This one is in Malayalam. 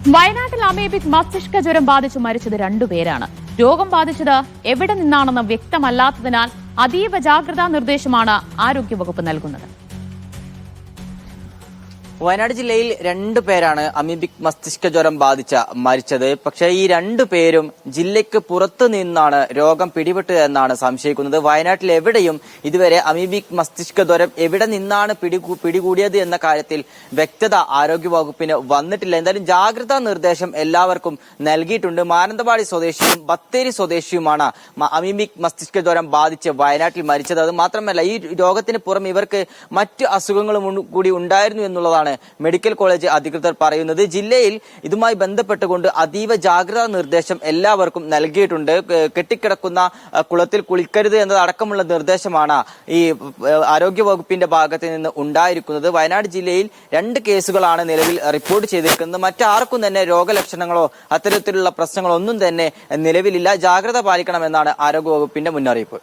വയനാട്ടിൽ അമേബിക് മസ്തിഷ്ക ജ്വരം ബാധിച്ച് മരിച്ചത് രണ്ടുപേരാണ് രോഗം ബാധിച്ചത് എവിടെ നിന്നാണെന്ന് വ്യക്തമല്ലാത്തതിനാൽ അതീവ ജാഗ്രതാ നിർദ്ദേശമാണ് ആരോഗ്യവകുപ്പ് നൽകുന്നത്. വയനാട് ജില്ലയിൽ രണ്ടു പേരാണ് അമീബിക് മസ്തിഷ്ക ജ്വരം ബാധിച്ച മരിച്ചത്. പക്ഷേ ഈ രണ്ടു പേരും ജില്ലയ്ക്ക് പുറത്തു നിന്നാണ് രോഗം പിടിപെട്ടത് എന്നാണ് സംശയിക്കുന്നത്. വയനാട്ടിൽ എവിടെയും ഇതുവരെ അമീബിക് മസ്തിഷ്ക ജ്വരം എവിടെ നിന്നാണ് പിടികൂ പിടികൂടിയത് എന്ന കാര്യത്തിൽ വ്യക്തത ആരോഗ്യവകുപ്പിന് വന്നിട്ടില്ല. എന്തായാലും ജാഗ്രതാ നിർദ്ദേശം എല്ലാവർക്കും നൽകിയിട്ടുണ്ട്. മാനന്തവാടി സ്വദേശിയും ബത്തേരി സ്വദേശിയുമാണ് അമീബിക് മസ്തിഷ്ക ജ്വരം ബാധിച്ച് വയനാട്ടിൽ മരിച്ചത്. അത് മാത്രമല്ല ഈ രോഗത്തിന് പുറം ഇവർക്ക് മറ്റ് അസുഖങ്ങളും കൂടി ഉണ്ടായിരുന്നു എന്നുള്ളതാണ് മെഡിക്കൽ കോളേജ് അധികൃതർ പറയുന്നത്. ജില്ലയിൽ ഇതുമായി ബന്ധപ്പെട്ടുകൊണ്ട് അതീവ ജാഗ്രതാ നിർദ്ദേശം എല്ലാവർക്കും നൽകിയിട്ടുണ്ട്. കെട്ടിക്കിടക്കുന്ന കുളത്തിൽ കുളിക്കരുത് എന്നതടക്കമുള്ള നിർദ്ദേശമാണ് ഈ ആരോഗ്യ വകുപ്പിന്റെ ഭാഗത്ത് നിന്ന് ഉണ്ടായിരിക്കുന്നത്. വയനാട് ജില്ലയിൽ രണ്ട് കേസുകളാണ് നിലവിൽ റിപ്പോർട്ട് ചെയ്തിരിക്കുന്നത്. മറ്റാർക്കും തന്നെ രോഗലക്ഷണങ്ങളോ അത്തരത്തിലുള്ള പ്രശ്നങ്ങളോ ഒന്നും തന്നെ നിലവിലില്ല. ജാഗ്രത പാലിക്കണമെന്നാണ് ആരോഗ്യ വകുപ്പിന്റെ മുന്നറിയിപ്പ്.